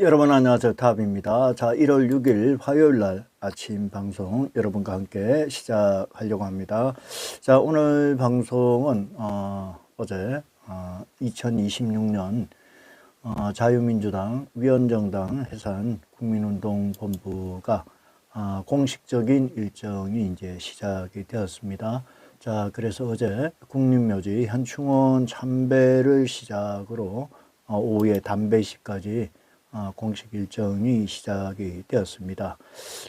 여러분 안녕하세요. 탑입니다. 자, 1월 6일 화요일 날 아침 방송 여러분과 함께 시작하려고 합니다. 자, 오늘 방송은 어, 어제 어, 2026년 어, 자유민주당 위원정당 해산 국민운동본부가 아, 공식적인 일정이 이제 시작이 되었습니다. 자, 그래서 어제 국립묘지 현충원 참배를 시작으로 어, 오후에 담배식까지 어, 공식 일정이 시작이 되었습니다.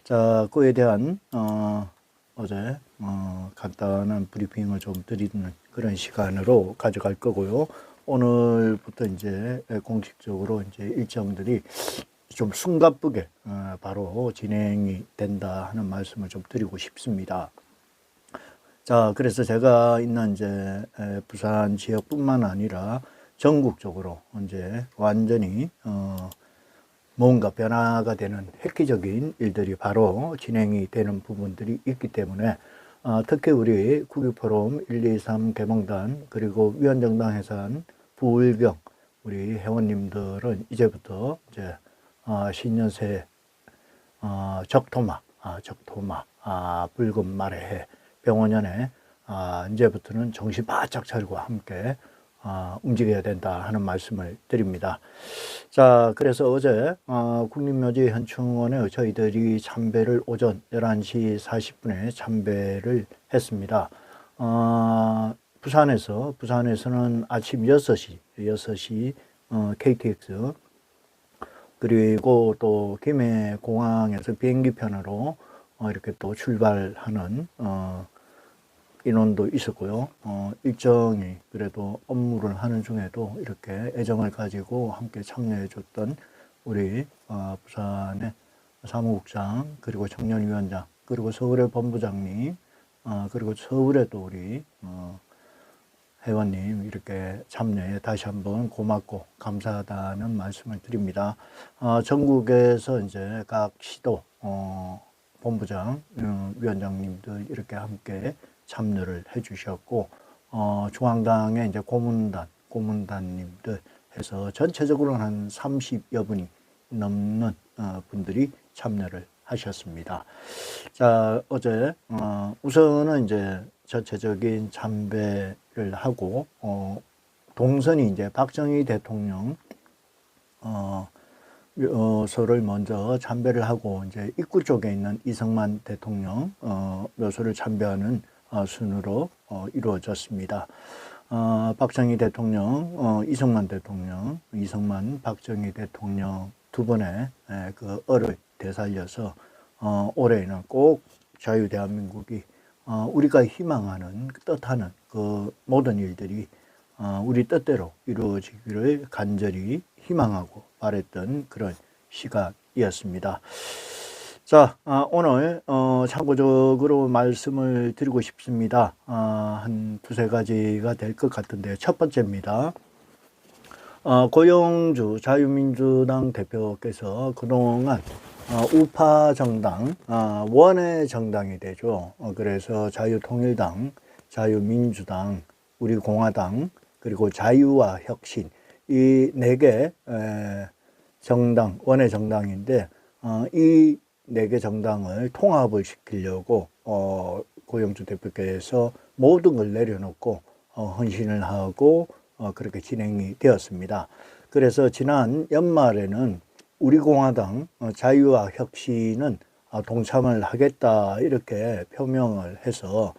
자, 그에 대한 어, 어제 어, 간단한 브리핑을 좀 드리는 그런 시간으로 가져갈 거고요. 오늘부터 이제 공식적으로 이제 일정들이 좀 숨가쁘게 어, 바로 진행이 된다 하는 말씀을 좀 드리고 싶습니다. 자, 그래서 제가 있는 이제 에, 부산 지역뿐만 아니라 전국적으로 이제 완전히 어, 뭔가 변화가 되는 획기적인 일들이 바로 진행이 되는 부분들이 있기 때문에 어, 특히 우리 국유포럼 123 개봉단 그리고 위원정당 해산 부울경 우리 회원님들은 이제부터 이제 어, 신년 새해 어, 적토마, 아, 적토마, 아, 붉은 말의 해, 병원연에 아, 이제부터는 정신 바짝 차리고 함께 아, 움직여야 된다 하는 말씀을 드립니다. 자, 그래서 어제 어, 국립묘지 현충원에 저희들이 참배를 오전 11시 40분에 참배를 했습니다. 어, 부산에서 부산에서는 아침 6시 6시 어, KTX 그리고 또 김해 공항에서 비행기 편으로 어, 이렇게 또 출발하는 어, 인원도 있었고요. 어, 일정이 그래도 업무를 하는 중에도 이렇게 애정을 가지고 함께 참여해 줬던 우리 어, 부산의 사무국장 그리고 청년위원장 그리고 서울의 본부장님 어, 그리고 서울의 또 우리 어, 회원님 이렇게 참여해 다시 한번 고맙고 감사하다는 말씀을 드립니다. 어, 전국에서 이제 각 시도 어, 본부장 어, 위원장님들 이렇게 함께 참여를 해주셨고 어, 중앙당의 이제 고문단 고문단님들 해서 전체적으로 한 30여 분이 넘는 어, 분들이 참여를 하셨습니다. 자 어제 어, 우선은 이제 전체적인 참배를 하고 어, 동선이 이제 박정희 대통령 어, 묘소를 먼저 참배를 하고 이제 입구 쪽에 있는 이승만 대통령 어, 묘소를 참배하는 어, 순으로 어, 이루어졌습니다. 어, 박정희 대통령, 어, 이승만 대통령, 이승만, 박정희 대통령 두 번의 에, 그 얼을 되살려서 어, 올해는 꼭 자유 대한민국이 어, 우리가 희망하는 뜻하는 그 모든 일들이 어, 우리 뜻대로 이루어지기를 간절히 희망하고 바랬던 그런 시간이었습니다. 자, 아, 오늘 어, 참고적으로 말씀을 드리고 싶습니다. 아, 한 두세 가지가 될 것 같은데 첫 번째입니다. 어, 고영주 자유민주당 대표께서 그동안 어, 우파 정당, 어, 원의 정당이 되죠. 어, 그래서 자유통일당, 자유민주당, 우리 공화당, 그리고 자유와 혁신 이 네 개 정당, 원의 정당인데 어, 이 네 개 정당을 통합을 시키려고 어, 고영주 대표께서 모든 걸 내려놓고 어, 헌신을 하고 어, 그렇게 진행이 되었습니다. 그래서 지난 연말에는 우리 공화당 어, 자유와 혁신은 어, 동참을 하겠다 이렇게 표명을 해서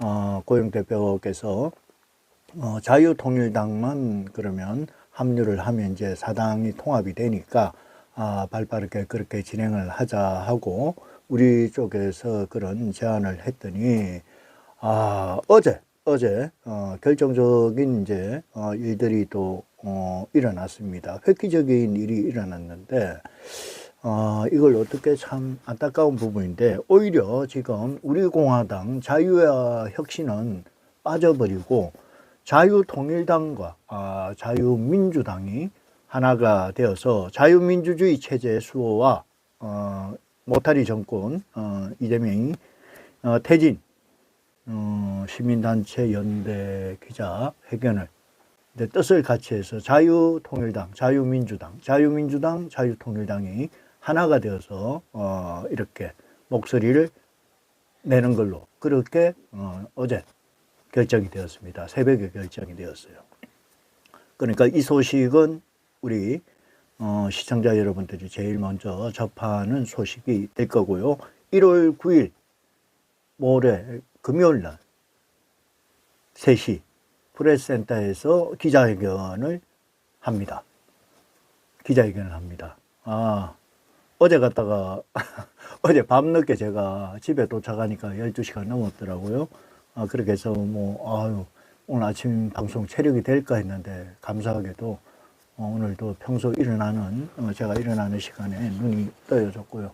어, 고영 대표께서 어, 자유통일당만 그러면 합류를 하면 이제 사당이 통합이 되니까 아, 발빠르게 그렇게 진행을 하자 하고 우리 쪽에서 그런 제안을 했더니 아, 어제 어제 어, 결정적인 이제 어, 일들이 또 어, 일어났습니다. 획기적인 일이 일어났는데 어, 이걸 어떻게 참 안타까운 부분인데 오히려 지금 우리 공화당 자유와 혁신은 빠져버리고 자유통일당과 아, 자유민주당이 하나가 되어서 자유민주주의 체제 수호와 어, 모타리 정권 어, 이재명이 어, 퇴진 어, 시민단체 연대 기자 회견을 뜻을 같이 해서 자유통일당, 자유민주당, 자유민주당, 자유통일당이 하나가 되어서 어, 이렇게 목소리를 내는 걸로 그렇게 어, 어제 결정이 되었습니다. 새벽에 결정이 되었어요. 그러니까 이 소식은 우리 어, 시청자 여러분들이 제일 먼저 접하는 소식이 될 거고요. 1월 9일 모레 금요일 날 3시 프레스센터에서 기자회견을 합니다. 기자회견을 합니다. 아, 어제 갔다가 어제 밤늦게 제가 집에 도착하니까 12시간 넘었더라고요. 아, 그렇게 해서 뭐 아유, 오늘 아침 방송 체력이 될까 했는데 감사하게도 어, 오늘도 평소 일어나는 어, 제가 일어나는 시간에 눈이 떠여졌고요.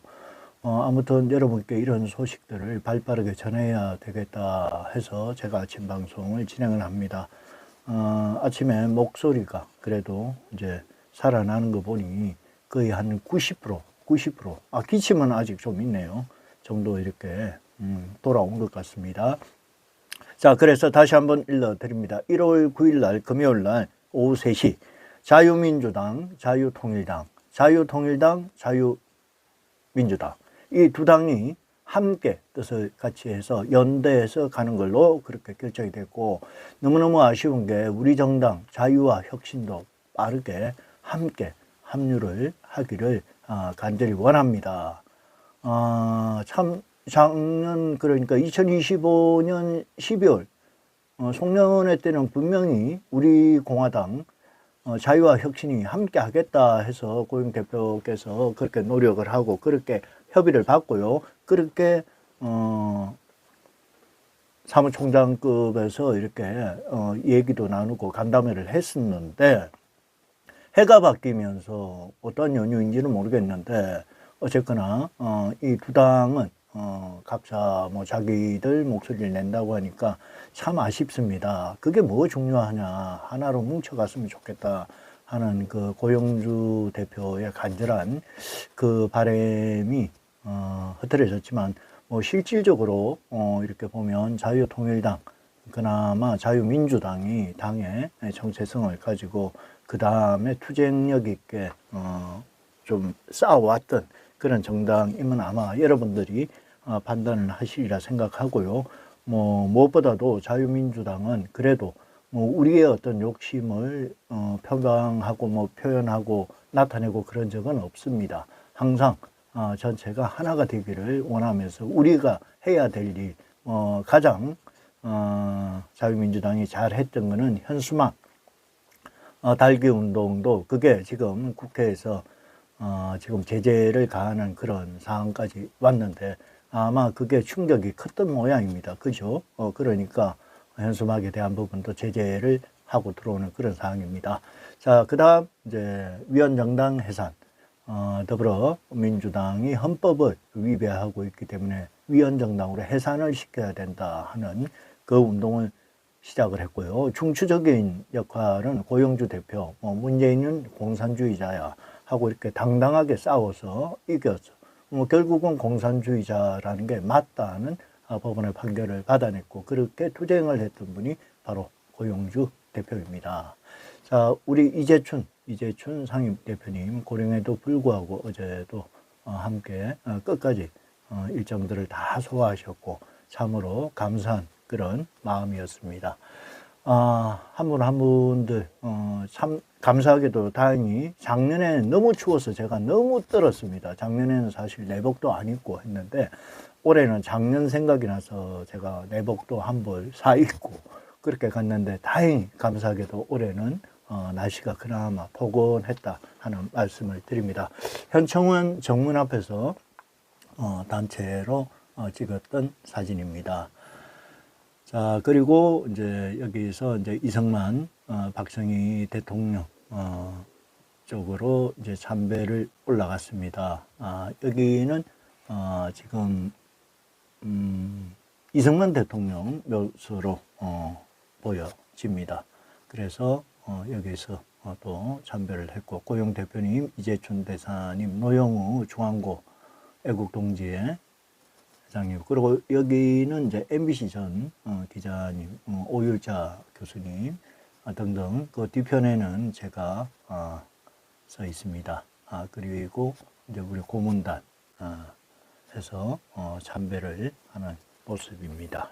어, 아무튼 여러분께 이런 소식들을 발빠르게 전해야 되겠다 해서 제가 아침 방송을 진행을 합니다. 어, 아침에 목소리가 그래도 이제 살아나는 거 보니 거의 한 90%, 90%. 아, 기침은 아직 좀 있네요. 정도 이렇게 음, 돌아온 것 같습니다. 자, 그래서 다시 한번 일러 드립니다. 1월 9일 날 금요일 날 오후 3시 자유민주당, 자유통일당, 자유통일당, 자유민주당 이 두 당이 함께 뜻을 같이 해서 연대해서 가는 걸로 그렇게 결정이 됐고 너무너무 아쉬운 게 우리 정당 자유와 혁신도 빠르게 함께 합류를 하기를 아, 간절히 원합니다. 아, 참 작년 그러니까 2025년 12월 어, 송년회 때는 분명히 우리 공화당 어, 자유와 혁신이 함께 하겠다 해서 고용 대표께서 그렇게 노력을 하고 그렇게 협의를 받고요. 그렇게 어, 사무총장급에서 이렇게 어, 얘기도 나누고 간담회를 했었는데 해가 바뀌면서 어떤 연유인지는 모르겠는데 어쨌거나 어, 이 두 당은 어, 각자 뭐 자기들 목소리를 낸다고 하니까 참 아쉽습니다. 그게 뭐 중요하냐 하나로 뭉쳐갔으면 좋겠다 하는 그 고영주 대표의 간절한 그 바람이 어, 흐트러졌지만 뭐 실질적으로 어, 이렇게 보면 자유통일당 그나마 자유민주당이 당의 정체성을 가지고 그 다음에 투쟁력 있게 어, 좀 쌓아왔던 그런 정당이면 아마 여러분들이 어, 판단을 하시리라 생각하고요. 뭐 무엇보다도 자유민주당은 그래도 뭐 우리의 어떤 욕심을 어, 표방하고 뭐 표현하고 나타내고 그런 적은 없습니다. 항상 어, 전체가 하나가 되기를 원하면서 우리가 해야 될 일, 어, 가장 어, 자유민주당이 잘 했던 거는 현수막 어, 달기 운동도 그게 지금 국회에서 어, 지금 제재를 가하는 그런 상황까지 왔는데 아마 그게 충격이 컸던 모양입니다. 그죠? 어, 그러니까 현수막에 대한 부분도 제재를 하고 들어오는 그런 상황입니다. 자, 그 다음 이제 위원정당 해산. 어, 더불어 민주당이 헌법을 위배하고 있기 때문에 위원정당으로 해산을 시켜야 된다 하는 그 운동을 시작을 했고요. 중추적인 역할은 고영주 대표, 뭐 문재인은 공산주의자야 하고 이렇게 당당하게 싸워서 이겼어. 뭐 결국은 공산주의자라는 게 맞다는 아, 법원의 판결을 받아냈고 그렇게 투쟁을 했던 분이 바로 고영주 대표입니다. 자, 우리 이재춘, 이재춘 상임 대표님 고령에도 불구하고 어제도 어, 함께 어, 끝까지 어, 일정들을 다 소화하셨고 참으로 감사한 그런 마음이었습니다. 아, 한 분 한 분들 어, 참 감사하게도 다행히 작년에는 너무 추워서 제가 너무 떨었습니다. 작년에는 사실 내복도 안 입고 했는데 올해는 작년 생각이 나서 제가 내복도 한 벌 사 입고 그렇게 갔는데 다행히 감사하게도 올해는 어, 날씨가 그나마 포근했다 하는 말씀을 드립니다. 현청원 정문 앞에서 어, 단체로 어, 찍었던 사진입니다. 자, 그리고 이제 여기서 이제 이성만 어, 박정희 대통령 어, 쪽으로 이제 참배를 올라갔습니다. 아, 여기는 어, 지금 음, 이성만 대통령 묘소로 어, 보여집니다. 그래서 어, 여기서 어, 또 참배를 했고 고용 대표님, 이재춘 대사님, 노영우 중앙고 애국동지회 회장님 그리고 여기는 이제 MBC 전 어, 기자님, 어, 오율자 교수님 아, 등등 그 뒤편에는 제가 어, 서 있습니다. 아, 그리고 이제 우리 고문단 아, 해서 어, 참배를 하는 모습입니다.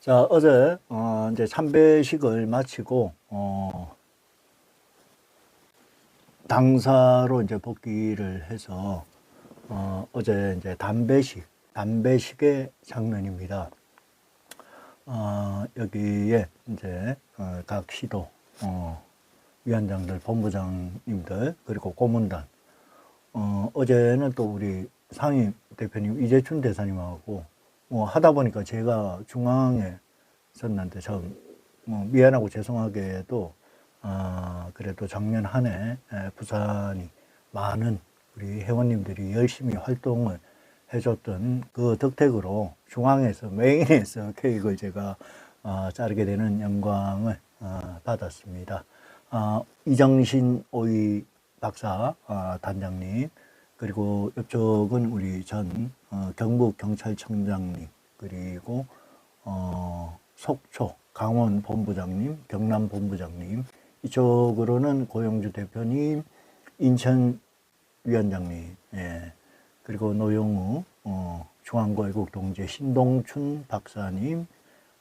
자 어제 어, 이제 참배식을 마치고 어, 당사로 이제 복귀를 해서 어, 어제 이제 담배식 담배식의 장면입니다. 어, 여기에 이제 어, 각 시도 어, 위원장들, 본부장님들 그리고 고문단 어, 어제는 또 우리 상임 대표님 이재춘 대사님하고 뭐 하다 보니까 제가 중앙에 있었는데 참 뭐 미안하고 죄송하게도 아, 그래도 작년 한 해 부산이 많은 우리 회원님들이 열심히 활동을 해줬던 그 덕택으로 중앙에서 메인에서 케이크를 제가 아, 자르게 되는 영광을 어, 받았습니다. 아, 이정신 오이 박사 아, 단장님 그리고 이쪽은 우리 전 어, 경북 경찰청장님 그리고 어, 속초 강원 본부장님 경남 본부장님 이쪽으로는 고영주 대표님 인천 위원장님 예. 그리고 노영우 어, 중앙고위국 동지 신동춘 박사님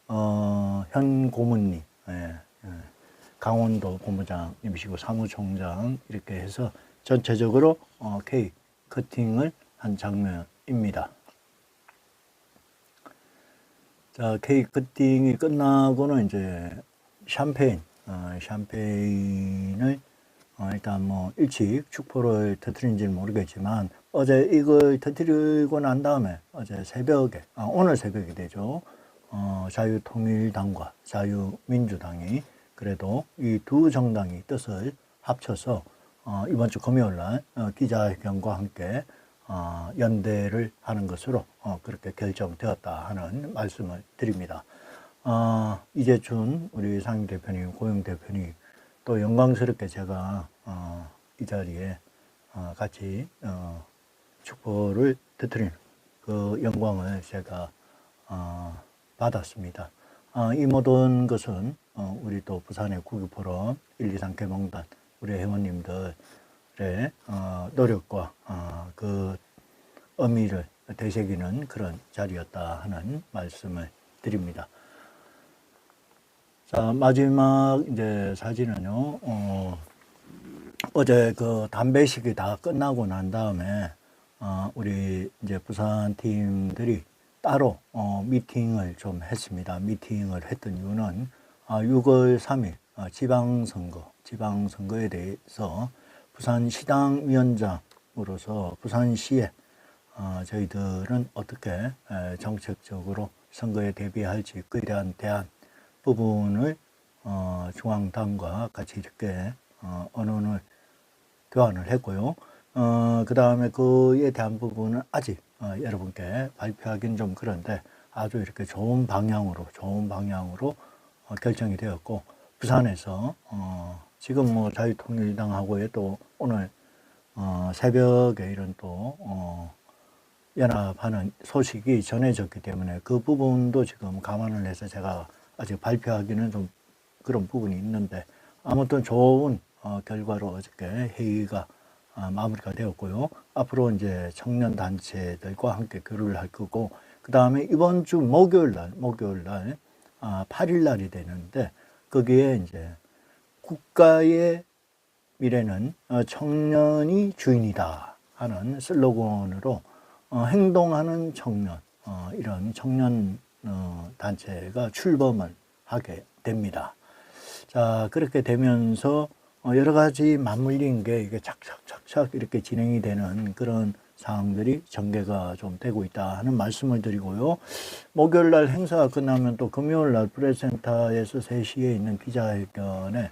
어, 현 고문님 예, 예. 강원도 본부장님이시고 사무총장 이렇게 해서 전체적으로 어, 케이크 커팅을 한 장면입니다. 자, 케이크 커팅이 끝나고는 이제 샴페인, 어, 샴페인을 어, 일단 뭐 일찍 축포를 터뜨린지는 모르겠지만 어제 이걸 터뜨리고 난 다음에 어제 새벽에, 아, 오늘 새벽이 되죠. 어, 자유통일당과 자유민주당이 그래도 이 두 정당이 뜻을 합쳐서 어, 이번 주 금요일 날 어, 기자회견과 함께 어, 연대를 하는 것으로 어, 그렇게 결정되었다 하는 말씀을 드립니다. 어, 이재춘 우리 상임 대표님, 고영 대표님 또 영광스럽게 제가 어, 이 자리에 어, 같이 어, 축포를 터뜨리는 그 영광을 제가 어, 받았습니다. 어, 이 모든 것은 어, 우리 또 부산의 국유포럼 1, 2, 3 개몽단 우리 회원님들의 어, 노력과 어, 그 의미를 되새기는 그런 자리였다 하는 말씀을 드립니다. 자 마지막 이제 사진은요. 어, 어제 그 담배식이 다 끝나고 난 다음에 어, 우리 이제 부산 팀들이 따로 어, 미팅을 좀 했습니다. 미팅을 했던 이유는 아, 6월 3일 어, 지방선거, 지방선거에 대해서 부산시당 위원장으로서 부산시에 어, 저희들은 어떻게 에, 정책적으로 선거에 대비할지 그에 대한 대안 부분을 어, 중앙당과 같이 이렇게 어, 언론을 교환을 했고요. 어, 그 다음에 그에 대한 부분은 아직 어, 여러분께 발표하기는 좀 그런데 아주 이렇게 좋은 방향으로, 좋은 방향으로 어, 결정이 되었고, 부산에서, 어, 지금 뭐 자유통일당하고의 또 오늘, 어, 새벽에 이런 또, 어, 연합하는 소식이 전해졌기 때문에 그 부분도 지금 감안을 해서 제가 아직 발표하기는 좀 그런 부분이 있는데 아무튼 좋은 어, 결과로 어저께 회의가 아, 마무리가 되었고요. 앞으로 이제 청년 단체들과 함께 교류를 할 거고 그 다음에 이번 주 목요일 날 목요일 날 아, 8일 날이 되는데 거기에 이제 국가의 미래는 어, 청년이 주인이다 하는 슬로건으로 어, 행동하는 청년 어, 이런 청년 어, 단체가 출범을 하게 됩니다. 자 그렇게 되면서 어, 여러 가지 맞물린 게 이게 착착착착 이렇게 진행이 되는 그런 상황들이 전개가 좀 되고 있다 하는 말씀을 드리고요. 목요일 날 행사가 끝나면 또 금요일 날 프레센터에서 3시에 있는 기자회견에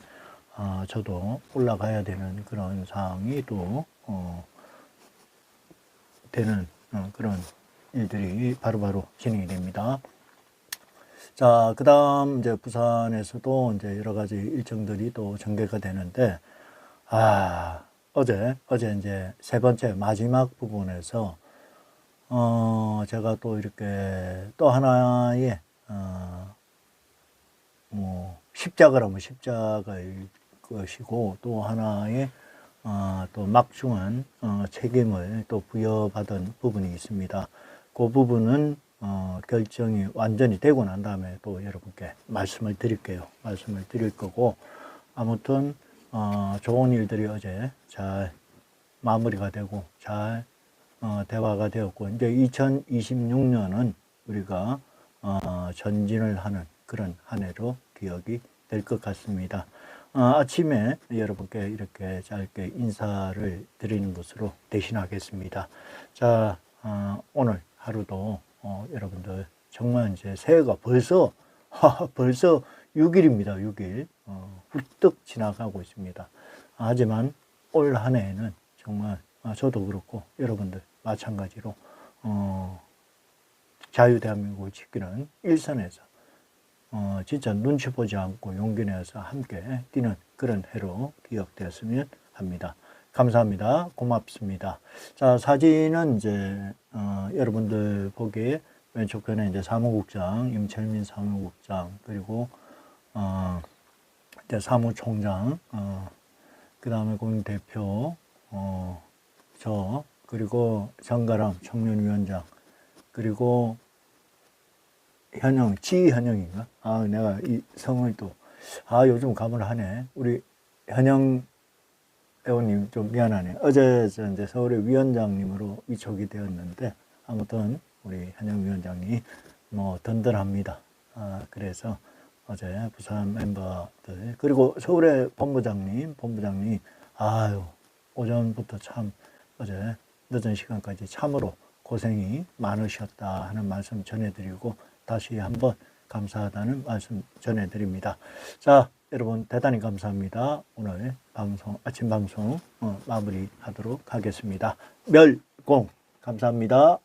어, 저도 올라가야 되는 그런 상황이 또 어, 되는 어, 그런 일들이 바로바로 진행이 됩니다. 자, 그 다음 이제 부산에서도 이제 여러 가지 일정들이 또 전개가 되는데, 아, 어제, 어제 이제 세 번째 마지막 부분에서, 어, 제가 또 이렇게 또 하나의, 어, 뭐, 십자가라면 십자가일 것이고, 또 하나의, 어, 또 막중한 어, 책임을 또 부여받은 부분이 있습니다. 그 부분은 어, 결정이 완전히 되고 난 다음에 또 여러분께 말씀을 드릴게요. 말씀을 드릴 거고 아무튼 어, 좋은 일들이 어제 잘 마무리가 되고 잘 어, 대화가 되었고 이제 2026년은 우리가 어, 전진을 하는 그런 한 해로 기억이 될 것 같습니다. 어, 아침에 여러분께 이렇게 짧게 인사를 드리는 것으로 대신하겠습니다. 자, 어, 오늘 하루도 어, 여러분들 정말 이제 새해가 벌써 벌써 6일입니다. 6일 어, 훌떡 지나가고 있습니다. 하지만 올 한 해에는 정말 아, 저도 그렇고 여러분들 마찬가지로 어, 자유 대한민국을 지키는 일선에서 어, 진짜 눈치 보지 않고 용기 내서 함께 뛰는 그런 해로 기억되었으면 합니다. 감사합니다. 고맙습니다. 자, 사진은 이제, 어, 여러분들 보기에 왼쪽 편에 이제 사무국장, 임철민 사무국장, 그리고, 어, 이제 사무총장, 어, 그 다음에 공대표, 어, 저, 그리고 정가람 청년위원장, 그리고 현영, 지현영인가? 아, 내가 이 성을 또, 아, 요즘 가물하네. 우리 현영 회원님 좀 미안하네. 어제 저 이제 서울의 위원장님으로 위촉이 되었는데, 아무튼 우리 현영 위원장이 뭐 든든합니다. 아, 그래서 어제 부산 멤버들, 그리고 서울의 본부장님, 본부장님, 아유, 오전부터 참 어제 늦은 시간까지 참으로 고생이 많으셨다 하는 말씀 전해드리고 다시 한번 감사하다는 말씀 전해드립니다. 자, 여러분 대단히 감사합니다. 오늘 방송 아침 방송 어, 마무리하도록 하겠습니다. 멸공 감사합니다.